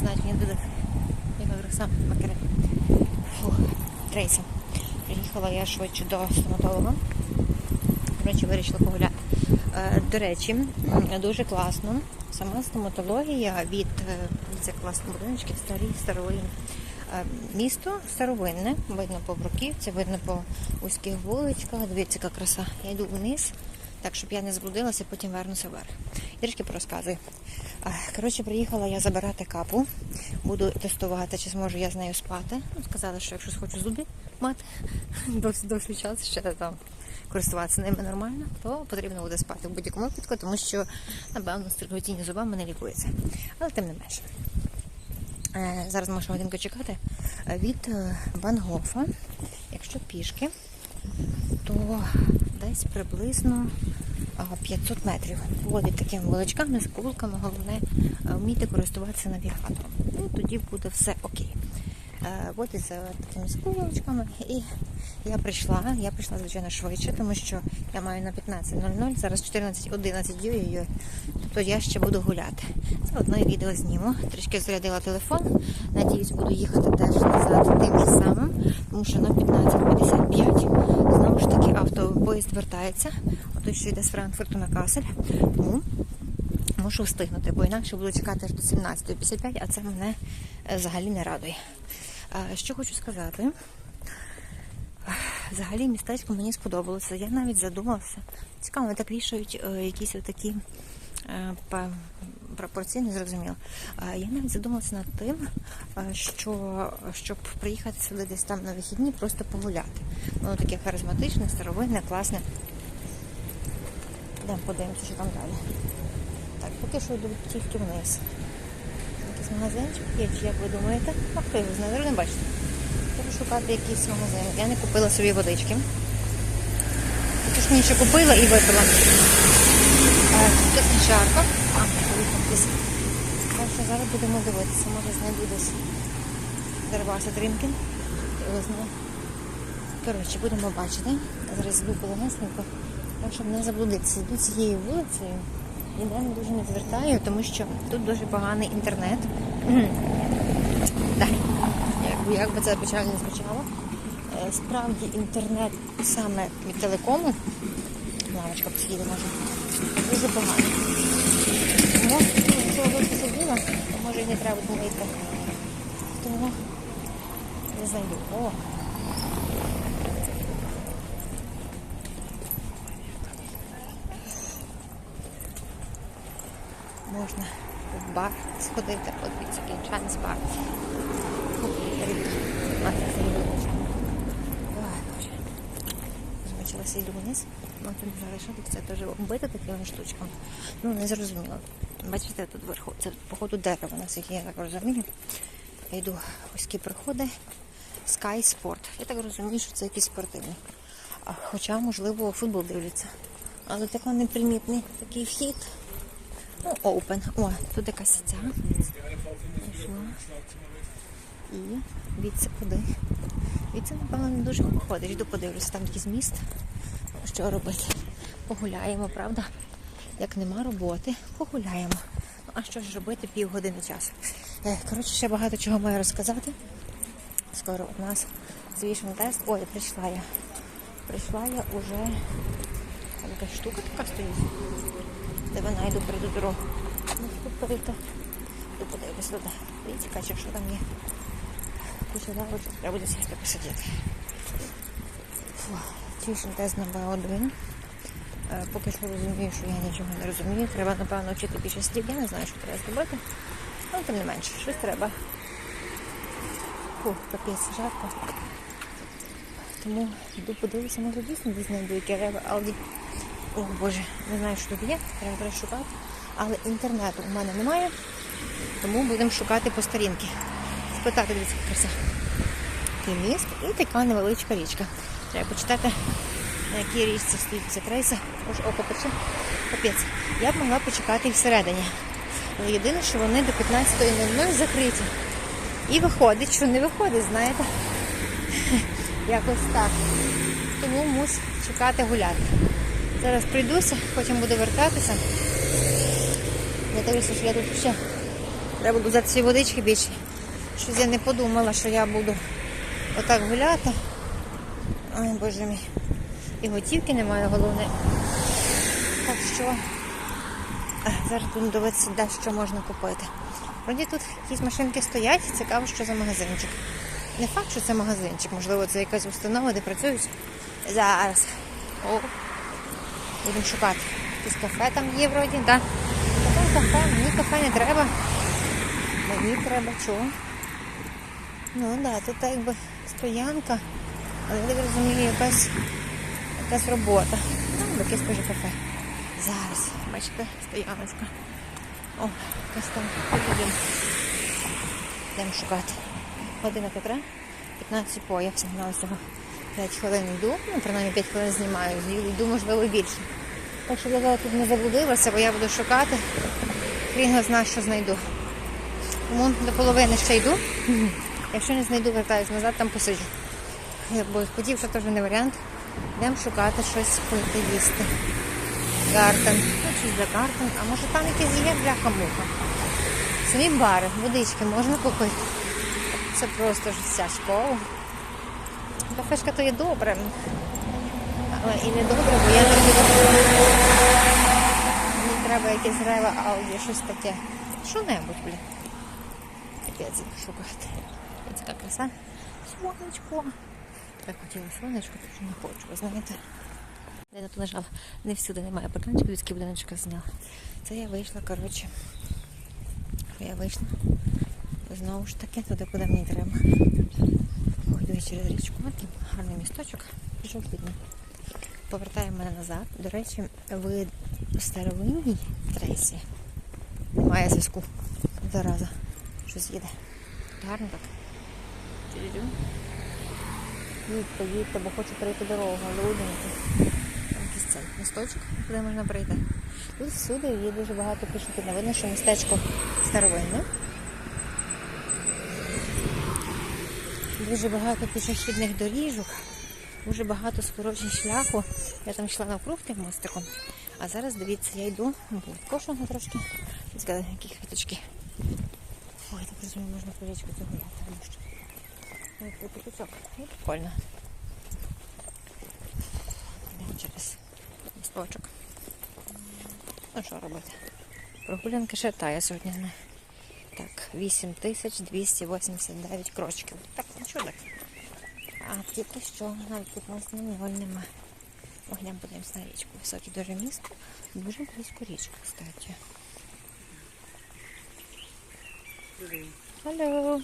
значення додати. Яка краса макаре. Фух, Трейсі. Приїхала я швидше до стоматолога. Коротше, вирішила погуляти. Е, До речі, дуже класно. Сама стоматологія від е, це класні будиночки, старі, старовинні. Е, Місто старовинне, видно по бруківці, видно по вузьких вуличках. Дивіться, яка краса. Я йду вниз, так щоб я не заблудилася, потім вернуся вверх. І трішки порозказую. Е, Коротше, приїхала я забирати капу. Буду тестувати, чи зможу я з нею спати. Сказали, що якщо хочу зуби мати досить довший час, ще там користуватися ними нормально, то потрібно буде спати в будь-якому випадку, тому що, напевно, стриготіння зубами не лікується. Але тим не менше. Е, Зараз можемо годинку чекати. Е, Від е, Ван-Гофа, якщо пішки, то десь приблизно 500 метрів. Водить такими вуличками, з кулками, головне е, вміти користуватися навігатором. І тоді буде все окей. Е, Водить за такими скулочками. І я прийшла, я прийшла, звичайно, швидше, тому що я маю на 15.00, зараз 14.11, ой-ой-ой. Тобто я ще буду гуляти. Це одно і відео зніму. Трішки зарядила телефон. Надіюсь, буду їхати теж назад тим же самим, тому що на 15.55 знову ж таки автопоїзд вертається. Отой, що йде з Франкфурту на Касель. Тому мушу встигнути, бо інакше буду чекати аж до 17.55, а це мене е, взагалі не радує. Що хочу сказати. Взагалі містечко мені сподобалося. Я навіть задумалася. Цікаво, так вішають е, якісь отакі е, не зрозуміло. Я навіть задумалася над тим, що щоб приїхати сюди десь там на вихідні, просто погуляти. Воно таке харизматичне, старовинне, класне. Йдемо подивимося, що там далі. Так, поки що йду тільки вниз. Якийсь магазинчик є, чи як ви думаєте? А хто його не бачите. Треба шукати якийсь магазин. Я не купила собі водички. Точніше купила і випила. Е, Тут книжарка. А. Так зараз будемо дивитися, може знайду десь. Його знаю. Коротше, будемо бачити. Зараз йду полонесненько, так щоб не заблудитися. Йду цією вулицею. Ніде не дуже не звертаю, тому що тут дуже поганий інтернет. Так. Якби, як би це печально звучало. Е, Справді інтернет саме від телекому, лавочка посіяла може, дуже поганий. Тому, якщо ви то може і не треба було йти. Тому не знайду. О! Можна в бар сходити, подивіться, який чанс бар. Змочилася йду вниз. Ну, тут залишати це теж вбити такими штучками. Ну, не зрозуміло. Бачите, тут вверху. Це, походу, дерево, наскільки я так розумію. Я йду такі приходи. Sky Sport. Я так розумію, що це якийсь спортивний. Хоча, можливо, футбол дивляться. Але такий непримітний такий вхід. Ну, open. О, тут якась ця. Пішла. І дивіться куди. Дивіться, напевно, не дуже ходиш. Йду подивлюся, там якийсь міст. Що робити? Погуляємо, правда? Як нема роботи, погуляємо. Ну, а що ж робити півгодини часу? Е, Коротше, ще багато чого маю розказати. Скоро у нас звішен тест. Ой, прийшла я. Прийшла я уже. Там якась штука така стоїть. Де вона йду перейду дорогу. Ну, перейти. Тут подивлюсь туди. Дивіться, каче, що там є. Куча лавочок, треба буде сісти посидіти. Тішин тест на Б1. Е, Поки що розумію, що я нічого не розумію. Треба, напевно, вчити більше слів. Я не знаю, що треба зробити. Але тим не менше, щось треба. Фу, капець, жарко. Тому йду подивлюся, може дійсно десь знайду яке ребе, Алді. О Боже, не знаю, що тут є, треба перешукати. Але інтернету у мене немає, тому будемо шукати по старінки. Спитати дивіться, краса. Такий міст і така невеличка річка. Треба почитати, на якій річці стоїть ця крейса. Ось око пече. Капець. Я б могла почекати і всередині. Але єдине, що вони до 15.00 закриті. І виходить, що не виходить, знаєте. Якось так. Тому мусь чекати гуляти. Зараз прийдуся, потім буду вертатися. Я дивлюся, що я тут ще Треба було взяти ці водички більше. Щось я не подумала, що я буду отак гуляти. Ой, боже мій. І готівки немає, головне. Так що е, зараз будемо дивитися, де що можна купити. Вроді тут якісь машинки стоять, цікаво, що за магазинчик. Не факт, що це магазинчик, можливо, це якась установа, де працюють. Зараз. О, будемо шукати. Якесь кафе там є вроді, так? Там кафе, мені кафе не треба. Мені треба чого? Ну так, да, тут якби стоянка, але я розумію, якась, якась робота. Ну, якесь теж кафе. Зараз, бачите, стояночка. О, якась там підійдемо. Йдемо шукати. Година котра? 15 по, я сигнал всього 5 хвилин йду, ну, принаймні 5 хвилин знімаю, йду, можливо, більше. Так що я тут не заблудилася, бо я буду шукати. Його знає, що знайду. Тому до половини ще йду. Якщо не знайду, вертаюсь назад, там посиджу. Бо хотів, що теж не варіант. Йдемо шукати щось пити, їсти. Гартен. Ну, щось для гартен. А може там якесь є бляха-муха. Самі бари, водички можна купити. Це просто ж вся школа. Кафешка то є добре. І не добре, бо я люблю. Мені треба якесь рева ауді, щось таке. Що-небудь, блін. Капець шукати. Така краса. Сонечко. Так хотіла сонечко, то вже не хочу, ви знаєте. Де тут лежала? Не всюди немає парканчиків, людський будиночка зняла. Це я вийшла, коротше. Я вийшла. Знову ж таки, туди, куди мені треба. Ходю через річку. Гарний місточок. Пішов видно. Повертає мене назад. До речі, в старовинній трейсі немає зв'язку. Зараза. Щось їде. Гарно так. Їдьте, їдьте, бо хочу перейти дорогу, людинки. Там якийсь цей місточок, куди можна прийти. Тут всюди є дуже багато пішохідних. Видно, що містечко старовинне. Дуже багато пішохідних доріжок, дуже багато скорочень шляху. Я там йшла навкруг тим мостиком. А зараз, дивіться, я йду, кошено трошки. Згадаю, які квіточки. Ой, так розумію, можна по річку цього гуляти. тому що який. Ну, прикольно. Йдемо через місточок. Ну що робити? Прогулянки ще тає сьогодні. не. Так, 8289 крочків. Так, ну що так? А тільки що навіть 15 ноль нема. Огням подивимось на річку. Високий дуже міст. Дуже близько річка, кстати. Алло.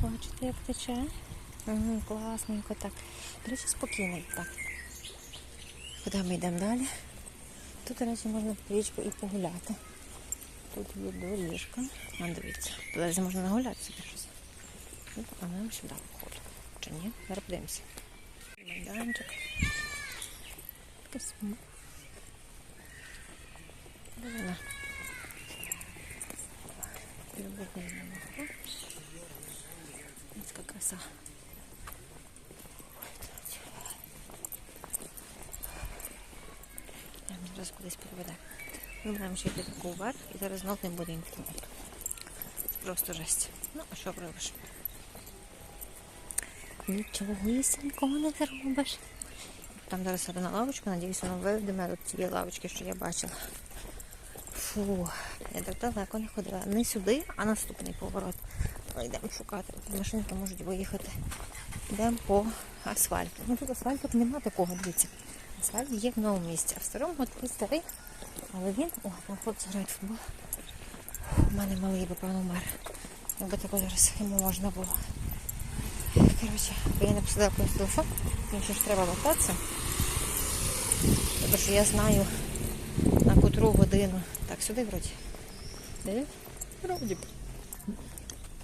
Бачите, як тече? Угу, класненько так. До речі, спокійно так. Куди ми йдемо далі? Тут, до речі, можна річку і погуляти. Тут є доріжка. А дивіться, туди можна нагулятися щось. А нам сюди виходить. Чи ні? Зараз подивимося. Майданчик. Вона? Любовний намок. Ось яка краса. Я зараз кудись поведе. Ми маємо ще йти таку вверх і зараз знов не буде інтернету. Просто жесть. Ну, а що робиш? Нічого нікого не зробиш. Там зараз сяду на лавочку, надіюсь, воно виведе мене до цієї лавочки, що я бачила. Фу, я так далеко не ходила. Не сюди, а наступний поворот. Але йдемо шукати. Машинки можуть виїхати. Йдемо по асфальту. Ну тут асфальту немає такого, дивіться. Асфальт є в новому місці. А в старому такий старий. Але він... О, там хлопці грають футбол. У мене малий би, певно, вмер. Якби тако зараз йому можна було. Коротше, я не посадила просто телефон, мені ще ж треба вертатися. Тому що я знаю на котру годину. Так, сюди вроді. Де? Вроді.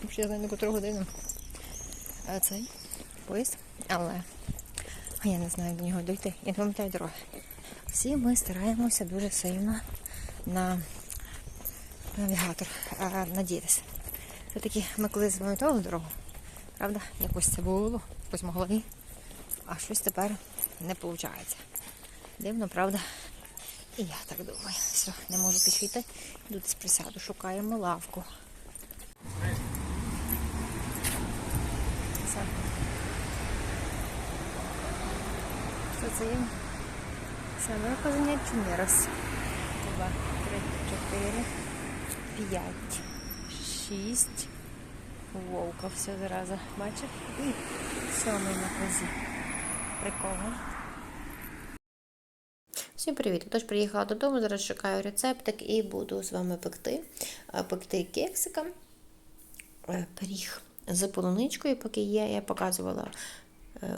Тому що я знаю на котру годину. А цей поїзд. Але я не знаю до нього дойти. Я не пам'ятаю дороги. Всі ми стараємося дуже сильно на навігатор а, надіятися. Все-таки ми колись запам'ятали дорогу. Правда? Якось це було, якось могли. А щось тепер не виходить. Дивно, правда? І я так думаю. Все, не можу пішити. Йду десь присяду, шукаємо лавку. Все. Що це є? Чи не раз? Два, три, чотири, п'ять, шість. Вовка все зараза. Бачиш? І сьомий на козі. Прикольно. Всім привіт! Тож приїхала додому, зараз шукаю рецептик і буду з вами пекти. Е, Пекти кексика, е, пиріг з полуничкою, поки є, я показувала,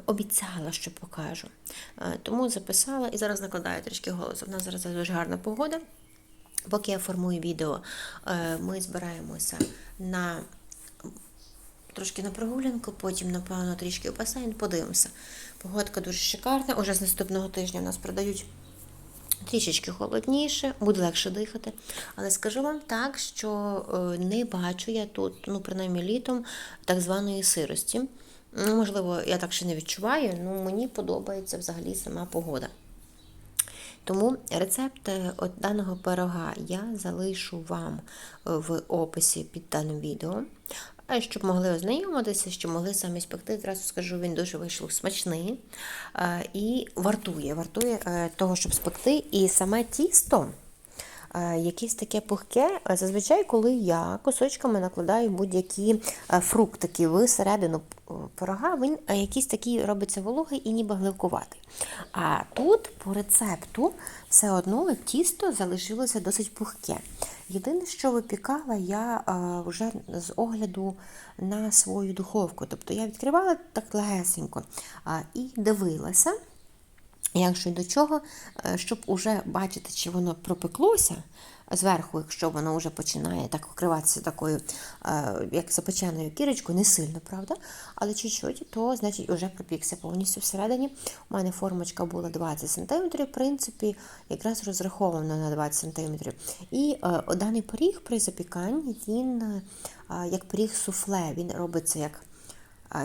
обіцяла, що покажу. Е, Тому записала і зараз накладаю трішки голосу. У нас зараз дуже гарна погода. Поки я формую відео, е, ми збираємося на трошки на прогулянку, потім, напевно, трішки в басейн, подивимося. Погодка дуже шикарна. Уже з наступного тижня в нас продають трішечки холодніше, буде легше дихати. Але скажу вам так, що е, не бачу я тут, ну, принаймні літом, так званої сирості. Ну, Можливо, я так ще не відчуваю, але мені подобається взагалі сама погода. Тому рецепт е, от даного пирога я залишу вам е, в описі під даним відео. А щоб могли ознайомитися, щоб могли самі спекти, зразу скажу, він дуже вийшов смачний е, і вартує, вартує е, того, щоб спекти. І саме тісто е, якесь таке пухке. Е, Зазвичай, коли я кусочками накладаю будь-які е, фруктики в середину е, пирога, він е, якийсь такий робиться вологий і ніби гливкуватий. А тут по рецепту все одно тісто залишилося досить пухке. Єдине, що випікала я е, вже з огляду на свою духовку. Тобто я відкривала так легесенько і дивилася, як що й до чого, е, щоб уже бачити, чи воно пропеклося зверху, якщо воно вже починає так покриватися такою, е, як запеченою кірочкою, не сильно, правда? Але чуть-чуть, то значить вже пропікся повністю всередині. У мене формочка була 20 см, в принципі, якраз розрахована на 20 см. І е, даний пиріг при запіканні, він е, як пиріг суфле, він робиться як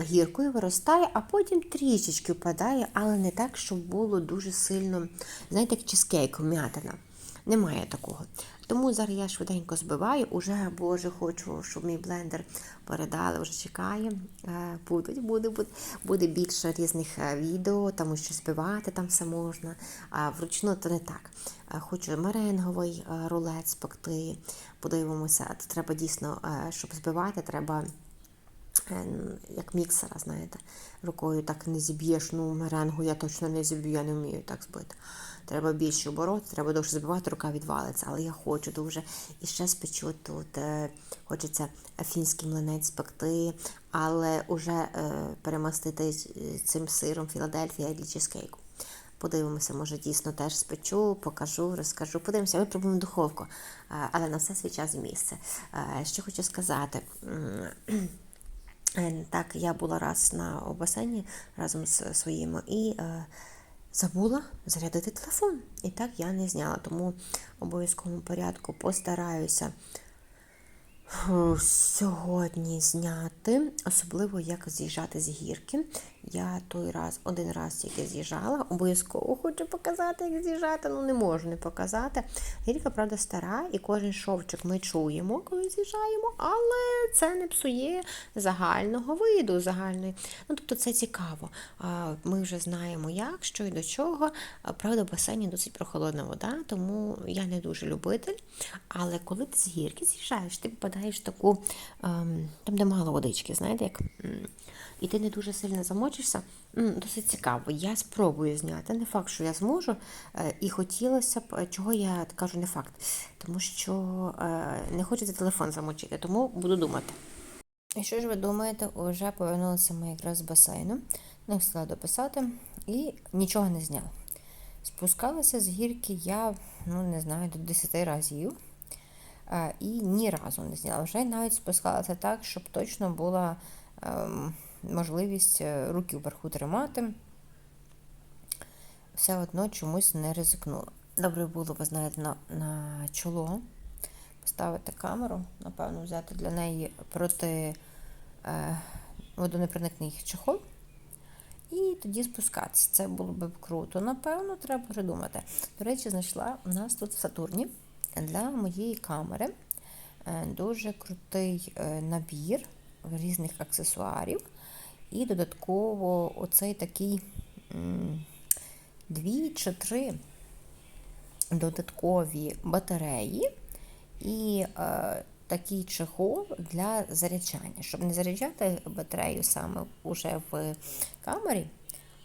гіркою виростає, а потім трішечки впадає, але не так, щоб було дуже сильно, знаєте, як чизкейк, м'ятина. Немає такого. Тому зараз я швиденько збиваю, уже, Боже, хочу, щоб мій блендер передали, вже чекає. Е, буде, буде, буде більше різних е, відео, тому що збивати там все можна. А вручну то не так. Е, Хочу меренговий рулет спекти, подивимося. Треба дійсно, щоб збивати, треба як міксера, знаєте, рукою так не зіб'єш. Ну, меренгу я точно не зіб'ю, я не вмію так збити. Треба більше обороти, треба довше збивати, рука відвалиться. Але я хочу дуже. І ще спечу тут. Е, хочеться фінський млинець спекти, але вже е, перемастити цим сиром Філадельфія для чизкейку. Подивимося, може дійсно теж спечу, покажу, розкажу. Подивимося, випробуємо духовку. Е, Але на все свій час і місце. Е, Що хочу сказати. Е, Так, я була раз на басейні разом з своїми і е, забула зарядити телефон. І так я не зняла. Тому в обов'язковому порядку постараюся сьогодні зняти, особливо як з'їжджати з гірки. Я той раз, один раз тільки з'їжджала, обов'язково хочу показати, як з'їжджати, ну не можу не показати. Гірка, правда, стара, і кожен шовчик ми чуємо, коли з'їжджаємо, але це не псує загального виду, загальної. Ну, тобто це цікаво. Ми вже знаємо, як, що і до чого. Правда, в басейні досить прохолодна вода, тому я не дуже любитель. Але коли ти з гірки з'їжджаєш, ти попадаєш в таку, ем, там, де мало водички, знаєте, як. І ти не дуже сильно замочишся. Досить цікаво. Я спробую зняти. Не факт, що я зможу. Е, І хотілося б, е, чого я кажу, не факт, тому що е, не хочеться телефон замочити, тому буду думати. І що ж ви думаєте, вже повернулися ми якраз з басейну, не встигла дописати і нічого не зняла. Спускалася з гірки я, ну не знаю, до 10 разів. І ні разу не зняла. Вже навіть спускалася так, щоб точно була ем, можливість е, руки вверху тримати. Все одно чомусь не ризикнула. Добре було, ви знаєте, на, на чоло поставити камеру, напевно, взяти для неї проти е, водонепроникний чохол. І тоді спускатися. Це було б круто. Напевно, треба придумати. До речі, знайшла у нас тут в Сатурні для моєї камери е, дуже крутий е, набір різних аксесуарів. І додатково оцей такий дві чи три додаткові батареї і е, такий чехол для заряджання, щоб не заряджати батарею саме уже в камері,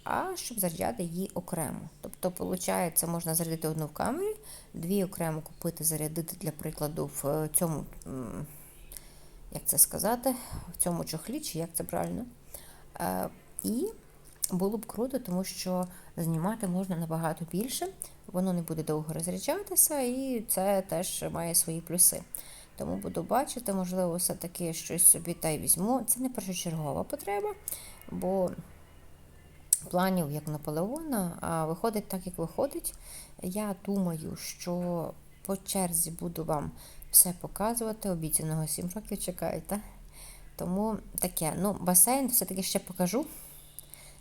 а щоб заряджати її окремо. Тобто, виходить, можна зарядити одну в камері, дві окремо купити, зарядити, для прикладу, в цьому, як це сказати, в цьому чохлі, чи як це правильно. Е, і було б круто, тому що знімати можна набагато більше, воно не буде довго розряджатися, і це теж має свої плюси. Тому буду бачити, можливо, все-таки щось собі та й візьму. Це не першочергова потреба, бо планів як Наполеона, а виходить так, як виходить. Я думаю, що по черзі буду вам все показувати. Обіцяного 7 років чекаєте. Тому таке, ну, басейн все-таки ще покажу.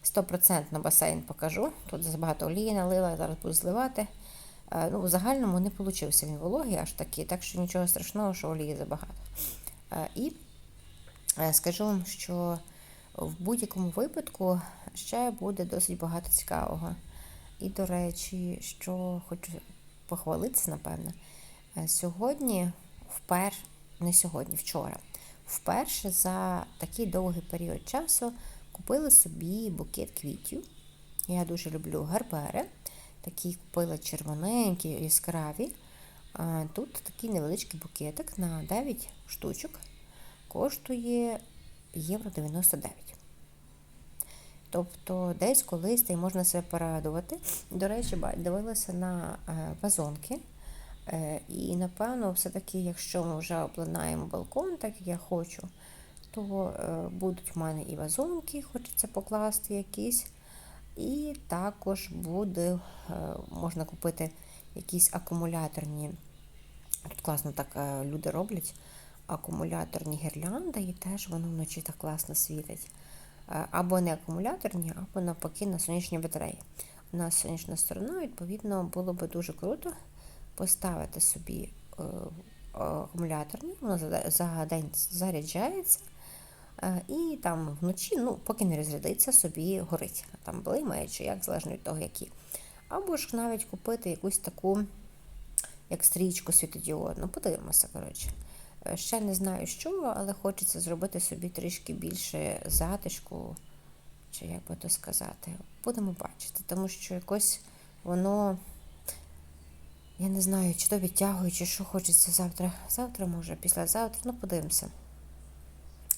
100% басейн покажу. Тут забагато олії налила, зараз буду зливати. Е, Ну, В загальному не вийшов він вологий аж такий, так що нічого страшного, що олії забагато. Е, І е, скажу вам, що в будь-якому випадку ще буде досить багато цікавого. І, до речі, що хочу похвалитися, напевно, сьогодні, впер, не сьогодні, вчора, вперше за такий довгий період часу купила собі букет квітів. Я дуже люблю гарбери. Такі купила червоненькі, яскраві. Тут такий невеличкий букетик на 9 штучок. Коштує євро 99. Тобто десь колись можна себе порадувати. До речі, дивилася на е, вазонки. Е, і, напевно, все-таки, якщо ми вже облинаємо балкон, так як я хочу, то е, будуть в мене і вазонки, хочеться покласти якісь. І також буде, можна купити якісь акумуляторні. Тут класно так люди роблять акумуляторні гірлянди, і теж воно вночі так класно світить. Або не акумуляторні, або навпаки на сонячні батареї. У нас сонячна сторона, відповідно, було би дуже круто поставити собі е, воно за день заряджається. Е, і там вночі, ну, поки не розрядиться, собі горить. Там блимає чи як, залежно від того, які. Або ж навіть купити якусь таку, як стрічку світодіодну. Подивимося, коротше. Е, ще не знаю що, але хочеться зробити собі трішки більше затишку, чи як би то сказати. Будемо бачити, тому що якось воно, я не знаю, чи то відтягує, чи що хочеться завтра. Завтра, може, післязавтра, ну подивимося.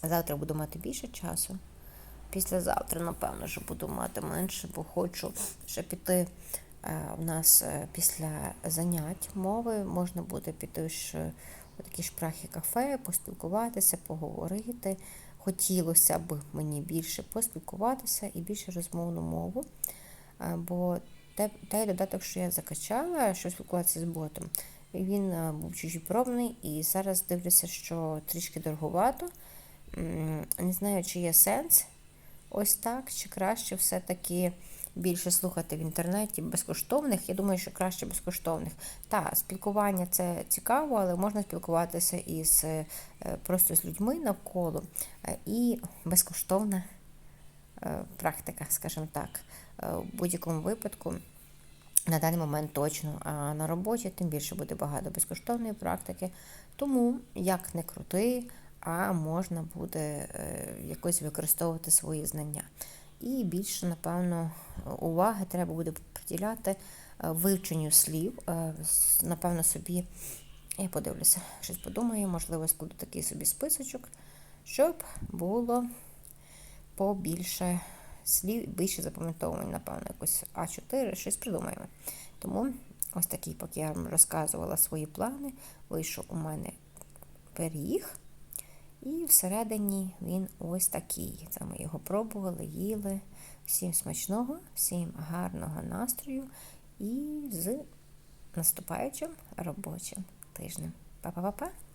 Завтра буду мати більше часу. Післязавтра, напевно, що буду мати менше, бо хочу ще піти. Е, у нас е, після занять мови можна буде піти ж такі шпрахи кафе, поспілкуватися, поговорити. Хотілося б мені більше поспілкуватися і більше розмовну мову. Е, той додаток, що я закачала, що спілкуватися з ботом, він був чужіпробний, і зараз дивлюся, що трішки дороговато. Не знаю, чи є сенс ось так, чи краще все-таки більше слухати в інтернеті безкоштовних. Я думаю, що краще безкоштовних. Та, спілкування це цікаво, але можна спілкуватися із е, просто з людьми навколо е, і безкоштовна е, практика, скажімо так, в будь-якому випадку. На даний момент точно, а на роботі тим більше буде багато безкоштовної практики. Тому, як не крути, а можна буде якось використовувати свої знання. І більше, напевно, уваги треба буде приділяти е, вивченню слів. Е, напевно, собі, я подивлюся, щось подумаю, можливо, складу такий собі списочок, щоб було побільше слів, більше запам'ятовувань, напевно, якось А4, щось придумаємо. Тому ось такий, поки я вам розказувала свої плани, вийшов у мене пиріг. І всередині він ось такий. Це ми його пробували, їли. Всім смачного, всім гарного настрою і з наступаючим робочим тижнем. Па-па-па-па!